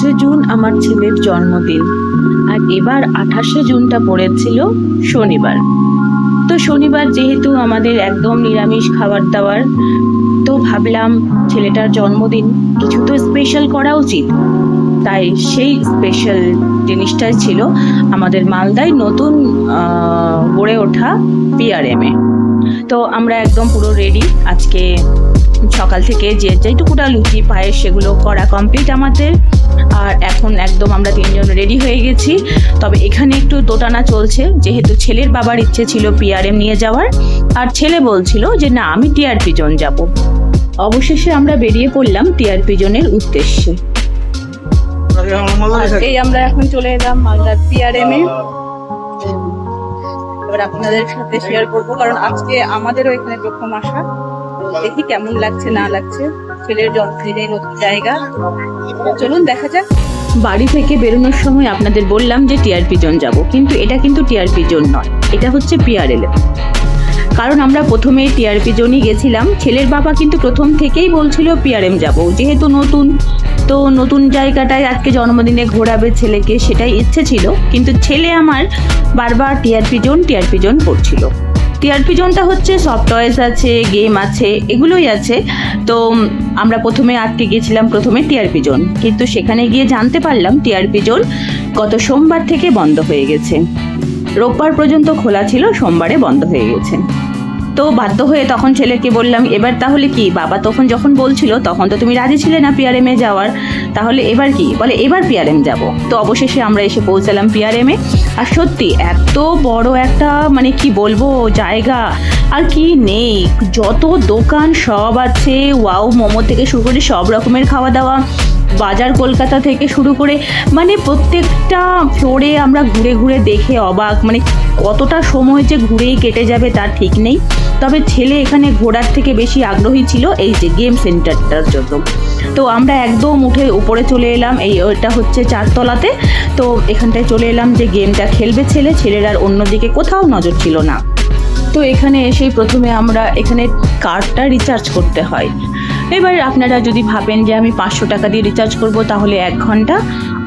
একুশে জুন আমার ছেলের জন্মদিন। আর এবার আঠাশে জুনটা পড়েছিল শনিবার। তো শনিবার যেহেতু আমাদের একদম নিরামিষ খাবার দাবার, তো ভাবলাম ছেলেটার জন্মদিন কিছু তো স্পেশাল করা উচিত। তাই সেই স্পেশাল জিনিসটাই ছিল আমাদের মালদায় নতুন গড়ে ওঠা পিআরএমে তো আমরা একদম পুরো রেডি আজকে সকাল থেকে যে যেটুকুটা লুচি, পায়েস সেগুলো করা কমপ্লিট আমাদের। আর এখন একদম আমরা তিনজন রেডি হয়ে গেছি। তবে এখানে একটু দোটানা চলছে, যেহেতু ছেলের বাবার ইচ্ছে ছিল পিআরএম নিয়ে যাওয়ার। আর ছেলে বলছিল যে, না, আমি টিআরপি জোন যাব। অবশেষে আমরা বেরিয়ে পড়লাম টিআরপি জোনের উদ্দেশ্যে। এই আমরা এখন চলে এলাম মালদার পিআরএম এ। এবার আপনাদের সাথে শেয়ার করব, কারণ আজকে আমাদেরও এখানে প্রথম আসা দেখি কেমন লাগছে, না লাগছে। ছেলের জন্মদিনে নতুন জায়গা। চলুন, দেখা যাক। বাড়ি থেকে বেরোনোর সময় আপনাদের বললাম যে টিআরপি জোন যাব, কিন্তু এটা কিন্তু টিআরপি জোন নয়, এটা হচ্ছে পিআরএল কারণ আমরা প্রথমে টিআরপি জোনই গেছিলাম। ছেলের বাবা কিন্তু প্রথম থেকেই বলছিল পিআরএম যাব, যেহেতু নতুন, তো নতুন জায়গাটায় আজকে জন্মদিনে ঘোরাবে ছেলেকে সেটাই ইচ্ছে ছিল। কিন্তু ছেলে আমার বারবার টিআরপি জোন টিআরপি জোন করছিল। টিআরপি জোনটা হচ্ছে সফট টয়েস আছে গেম আছে, এগুলোই আছে। তো আমরা প্রথমে আটকে গেছিলাম প্রথমে টিআরপি জোন। কিন্তু সেখানে গিয়ে জানতে পারলাম টিআরপি জোন গত সোমবার থেকে বন্ধ হয়ে গেছে। রোববার পর্যন্ত খোলা ছিল, সোমবারে বন্ধ হয়ে গেছে। তো বাধ্য হয়ে তখন ছেলেকে বললাম, এবার তাহলে কি? বাবা তখন যখন বলছিল, তখন তো তুমি রাজি ছিলে না পিআরএম এ যাওয়ার। তাহলে এবার কি? বলে, এবার পিআরএম যাব। তো অবশেষে আমরা এসে পৌঁছালাম পিআরএম আর সত্যি, এত বড় একটা মানে কি বলব, জায়গা। আর কি নেই, যত দোকান সব আছে, ওয়াও, মোমো থেকে শুরু করে সব রকমের খাওয়া দাওয়া বাজার কলকাতা থেকে শুরু করে মানে প্রত্যেকটা ফ্লোরে আমরা ঘুরে ঘুরে দেখে অবাক মানে কতটা সময় যে ঘুরেই কেটে যাবে তার ঠিক নেই। তবে ছেলে এখানে ঘোরার থেকে বেশি আগ্রহী ছিল এই যে গেম সেন্টারটার জন্য। তো আমরা একদম উঠে উপরে চলে এলাম। এই ওটা হচ্ছে চারতলাতে। তো এখানটায় চলে এলাম যে গেমটা খেলবে ছেলে, ছেলের আর অন্যদিকে কোথাও নজর ছিল না। তো এখানে এসেই প্রথমে আমরা এখানে কার্ডটা রিচার্জ করতে হয়। এবার আপনারা যদি ভাবেন যে আমি পাঁচশো টাকা দিয়ে রিচার্জ করব, তাহলে এক ঘণ্টা।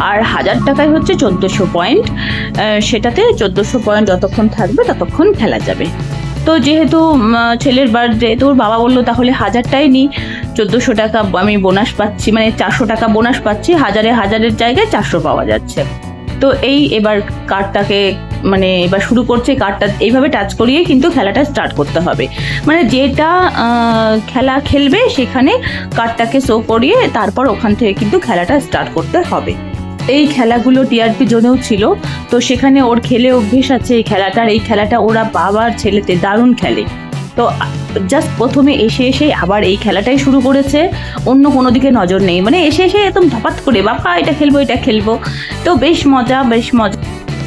আর হাজার টাকায় হচ্ছে চোদ্দোশো পয়েন্ট। সেটাতে চোদ্দোশো পয়েন্ট যতক্ষণ থাকবে ততক্ষণ খেলা যাবে। তো যেহেতু ছেলের বার্থডে তো ওর বাবা বলল, তাহলে হাজারটাই নিই। চোদ্দোশো টাকা আমি বোনাস পাচ্ছি মানে চারশো টাকা বোনাস পাচ্ছি। হাজারে হাজারের জায়গায় চারশো পাওয়া যাচ্ছে। তো এই এবার কার্ডটাকে মানে এবার শুরু করছে কার্ডটা এইভাবে টাচ করিয়ে কিন্তু খেলাটা স্টার্ট করতে হবে। মানে যেটা খেলা খেলবে সেখানে কার্ডটাকে শো করিয়ে তারপর ওখান থেকে কিন্তু খেলাটা স্টার্ট করতে হবে। এই খেলাগুলো টিআরপি জোনেও ছিল, তো সেখানে ওর খেলে অভ্যেস আছে এই খেলাটার এই খেলাটা ওরা বাবার ছেলেতে দারুণ খেলে। তো জাস্ট প্রথমে এসে এসে আবার এই খেলাটাই শুরু করেছে, অন্য কোনো দিকে নজর নেই। মানে এসে এসে একদম ধপাত করে, বাবা, এটা খেলব এটা খেলব। তো বেশ মজা বেশ মজা।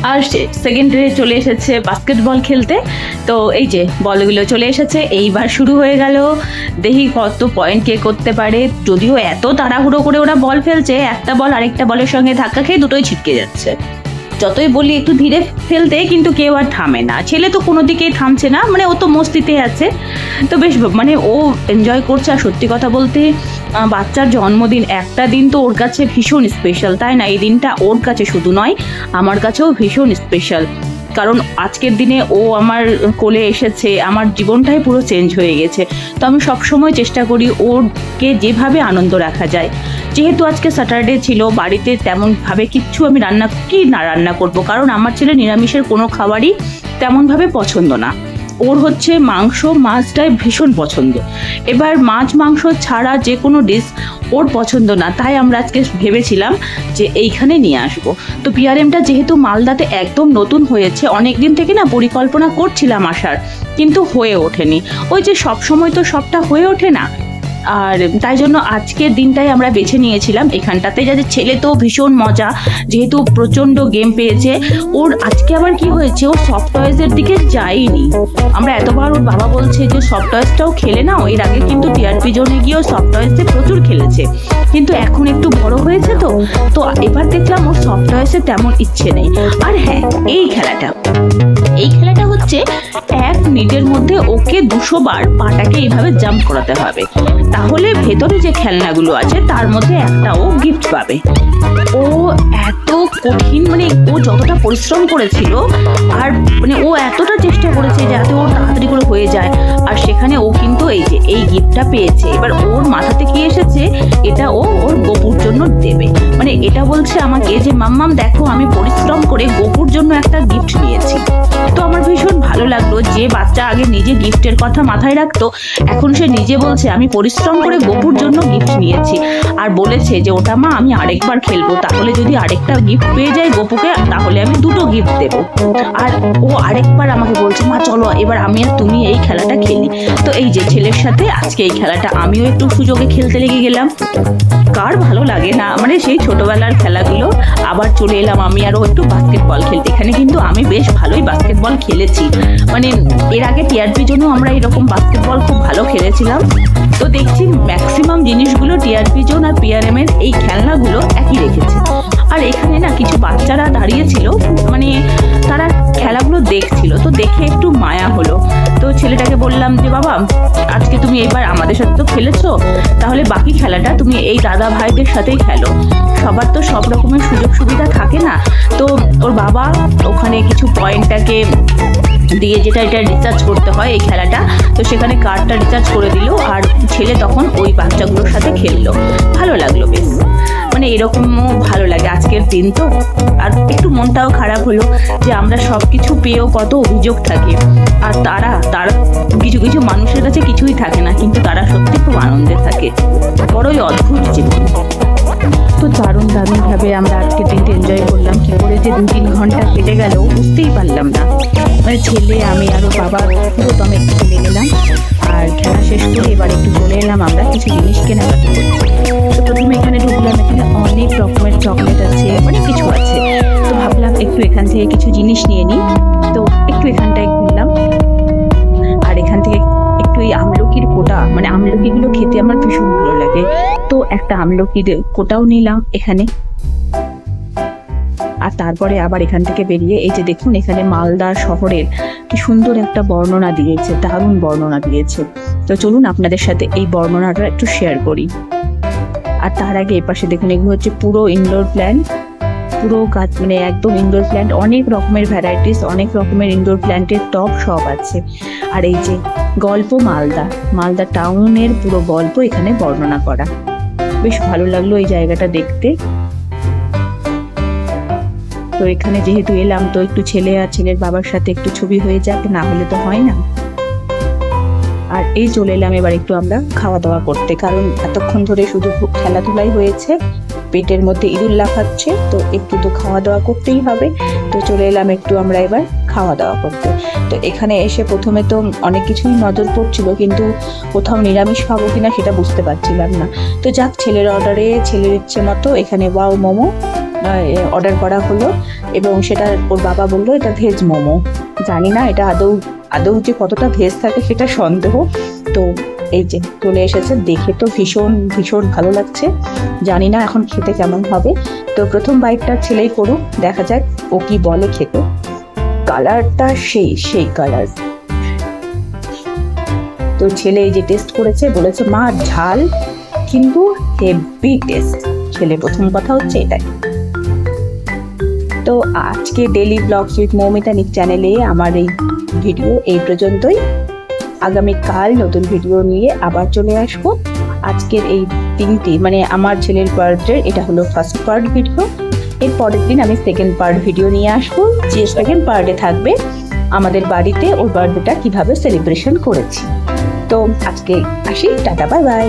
আর সেকেন্ডে চলে এসেছে বাস্কেটবল খেলতে। তো এই যে বলগুলো চলে এসেছে, এইবার শুরু হয়ে গেল। দেখি কত পয়েন্ট কে করতে পারে। যদিও এত তাড়াহুড়ো করে ওরা বল ফেলছে, একটা বল আরেকটা বলের সঙ্গে ধাক্কা খেয়ে দুটোই ছিটকে যাচ্ছে। যতই বলি একটু ধীরে ফেলতে, কিন্তু কেউ আর থামে না। ছেলে তো কোনো দিকেই থামছে না মানে ও তো মস্তিতে আছে। তো বেশ মানে ও এনজয় করছে। আর সত্যি কথা বলতে বাচ্চার জন্মদিন একটা দিন তো ওর কাছে ভীষণ স্পেশাল তাই না? এই দিনটা ওর কাছে শুধু নয়, আমার কাছেও ভীষণ স্পেশাল কারণ আজকের দিনে ও আমার কোলে এসেছে, আমার জীবনটাই পুরো চেঞ্জ হয়ে গেছে। তো আমি সবসময় চেষ্টা করি ওরকে যেভাবে আনন্দ রাখা যায়। যেহেতু আজকে স্যাটারডে ছিল, বাড়িতে তেমনভাবে কিচ্ছু আমি রান্না, কি না রান্না করব? কারণ আমার ছেলে নিরামিষের কোনো খাবারই তেমনভাবে পছন্দ না। ওর হচ্ছে মাংস, মাছটাই ভীষণ পছন্দ। এবার মাছ, মাংস ছাড়া যে কোনো ডিশ ওর পছন্দ না, তাই আমরা আজকে ভেবেছিলাম যে এইখানে নিয়ে আসব। তো পিআরএমটা যেহেতু মালদাতে একদম নতুন হয়েছে অনেক দিন থেকে না পরিকল্পনা করছিলাম আসার, কিন্তু হয়ে ওঠেনি। ওই যে সব সময় তো সবটা হয়ে ওঠে না আর তাই জন্য আজকের দিনটাই আমরা বেছে নিয়েছিলাম এখানটাতে, যাতে ছেলে তো ভীষণ মজা, যেহেতু প্রচণ্ড গেম পেয়েছে। ওর আজকে আবার কি হয়েছে? ও সফট দিকে যায়নি। আমরা এতবার ওর বাবা বলছে যে সফট টয়েসটাও খেলে নাও এর আগে কিন্তু টিআরপি জোনে গিয়েও সফট টয়েসে প্রচুর খেলেছে। কিন্তু এখন একটু বড় হয়েছে তো তো এবার দেখলাম ওর সফট টয়েসে তেমন ইচ্ছে নেই। আর হ্যাঁ এই খেলাটা। এই খেলাটা হচ্ছে এক মিনিটের মধ্যে ওকে দুশো বার পাটাকে এইভাবে জাম্প করাতে হবে। তাহলে ভেতরে যে খেলনাগুলো আছে, তার মধ্যে একটা ও গিফট পাবে। ও এত কঠিন মানে ও যতটা পরিশ্রম করেছিল, আর মানে ও এতটা চেষ্টা করেছে যাতে ওর তাড়াতাড়ি করে হয়ে যায়, আর সেখানে ও কিন্তু এই যে, এই গিফটটা পেয়েছে। এবার ওর মাথাতে কি এসেছে? এটা ও ওর গপুর জন্য দেবে। মানে এটা বলছে আমাকে যে, মাম্মাম, দেখো, আমি পরিশ্রম করে গপুর জন্য একটা গিফট নিয়েছি। তো আমার ভীষণ ভালো লাগল যে বাচ্চা আগে নিজে গিফটের কথা মাথায় রাখতো। এখন সে নিজে বলছে, আমি পরিশ্রম করে গপুর জন্য গিফট নিয়েছি। আর বলেছে যে, ওটা মা, আমি আরেকবার খেলব। তাহলে যদি আরেকটা গিফট পেয়ে যাই গপুকে, তাহলে আমি দুটো গিফট দেবো। আর ও আরেকবার আমাকে বলছে, মা, চলো, এবার আমি আর তুমি এই খেলাটা খেলি। তো এই যে ছেলের সাথে আজকে এই খেলাটা, আমিও একটু সুযোগে খেলতে লেগে গেলাম। কার ভালো লাগে না মানে সেই ছোটবেলার খেলাগুলো। আবার চলে এলাম আমি আরও একটু বাস্কেটবল খেলতে। এখানে কিন্তু আমি বেশ ভালোই বাস্কেটবল খেলেছি। মানে এর আগে টিআরপির জন্য আমরা এরকম বাস্কেটবল খুব ভালো খেলেছিলাম। তো দেখছি ম্যাক্সিমাম জিনিসগুলো টিআরপি জোন আর পিআরএম এর এই খেলনাগুলো একই রেখেছে। আর এখানে না কিছু বাচ্চারা দাঁড়িয়েছিল মানে তারা খেলাগুলো দেখছিল। তো দেখে একটু মায়া হলো। তো ছেলেটাকে বললাম যে, বাবা, আজকে তুমি এবার আমাদের সাথে তো খেলেছো, তাহলে বাকি খেলাটা তুমি এই দাদা ভাইদের সাথেই খেলো। সবার তো সব রকমের সুযোগ সুবিধা থাকে না। তো ওর বাবা ওখানে কিছু পয়েন্টটাকে দিয়ে যেটা এটা রিচার্জ করতে হয় এই খেলাটা, তো সেখানে কার্ডটা রিচার্জ করে দিল আর ছেলে তখন ওই বাচ্চাগুলোর সাথে খেললো। ভালো লাগল বেশ। মানে এরকমও ভালো লাগে আজকের দিন তো। আর একটু মনটাও খারাপ হলো যে আমরা সব কিছু পেয়েও কত অভিযোগ থাকে। আর তারা, তার কিছু কিছু মানুষের কাছে কিছুই থাকে না, কিন্তু তারা সত্যি খুব আনন্দে থাকে। বড়ই অদ্ভুত জীবন। তো দারুণ দারুণভাবে আমরা আজকে দিনটা এনজয় করলাম। কি করে যে দু তিন ঘণ্টা কেটে গেল বুঝতেই পারলাম না। মানে ছেলে, আমি আরও বাবা পুরো দমে খেলে গেলাম। আর খেলা শেষ করে এবার একটু চলে এলাম আমরা কিছু জিনিস করতে। তো প্রথমে এখানে ঢুকলাম, এখানে অনেক রকমের চকলেট আছে, অনেক কিছু আছে। তো ভাবলাম একটু এখান থেকে কিছু জিনিস নিয়ে নিই। তো একটু এখানটায় ঘুরলাম। আর এখান থেকে একটু এই আমলকির কোটা মানে আমলকিগুলো খেতে আমার একটা আমলকির কোটাও নিলাম এখানে। আর তারপরে আবার এখান থেকে বেরিয়ে এই যে দেখুন এখানে মালদা শহরের কি সুন্দর একটা বর্ণনা দিয়েছে, দারুণ বর্ণনা দিয়েছে। তো চলুন আপনাদের সাথে এই বর্ণনাটা একটু শেয়ার করি। আর তার আগে এপাশে দেখুন, এগুলো হচ্ছে পুরো ইনডোর প্ল্যান্ট পুরো গাছ মানে একদম ইনডোর প্ল্যান্ট অনেক রকমের ভ্যারাইটিস অনেক রকমের ইনডোর প্ল্যান্টের টপ সব আছে। আর এই যে গল্প মালদা মালদা টাউনের পুরো গল্প এখানে বর্ণনা করা। বেশ ভালো লাগল এই জায়গাটা দেখতে। তো এখানে যেহেতু এলাম, তো একটু ছেলে আর ছেলের বাবার সাথে একটু ছবি হয়ে যাক, না হলে তো হয় না। আর এই চলে এলাম এবার একটু আমরা খাওয়া দাওয়া করতে, কারণ এতক্ষণ ধরে শুধু খেলাধুলাই হয়েছে, পেটের মধ্যে ইঁদুর লাফাচ্ছে, তো একটু তো খাওয়া দাওয়া করতেই হবে। তো চলে এলাম একটু আমরা এবার খাওয়া দাওয়া করতে। তো এখানে এসে প্রথমে তো অনেক কিছুই নজর পড়ছিল, কিন্তু কোথাও নিরামিষ খাব কিনা সেটা বুঝতে পারছিলাম না। তো যাক, ছেলের অর্ডারে ছেলের ইচ্ছে মতো এখানে ওয়াও মোমো অর্ডার করা হলো। এবং সেটা ওর বাবা বলল, এটা ভেজ মোমো। জানি না, এটা আদৌ আদৌ যে কতটা ভেজ থাকে সেটা সন্দেহ। তো এই যে, চলে এসেছে। দেখে তো ভীষণ ভীষণ ভালো লাগছে। জানি না এখন খেতে কেমন হবে। তো প্রথম বাইকটা ছেলেই করুক, দেখা যাক ও কি বলে খেতে। কালারটা সেই সেই কালার। তো ছেলে এই যে টেস্ট করেছে, বলেছে, মা, ঝাল, কিন্তু হেভি টেস্ট ছেলে প্রথম কথা হচ্ছে এটাই। তো আজকে ডেলি ব্লগস উইথ মৌমিতানিক চ্যানেলে আমার এই ভিডিও এই পর্যন্তই। আগামীকাল নতুন ভিডিও নিয়ে আবার চলে আসব। আজকের এই তিনটি মানে আমার ছেলের বার্থডে এটা হলো ফার্স্ট পার্ট ভিডিও এর পরের দিন আমি সেকেন্ড পার্ট ভিডিও নিয়ে আসব, যে সেকেন্ড পার্টে থাকবে আমাদের বাড়িতে ওর বার্থডেটা কীভাবে সেলিব্রেশন করেছি। তো আজকে আসি, টাটা বাই বাই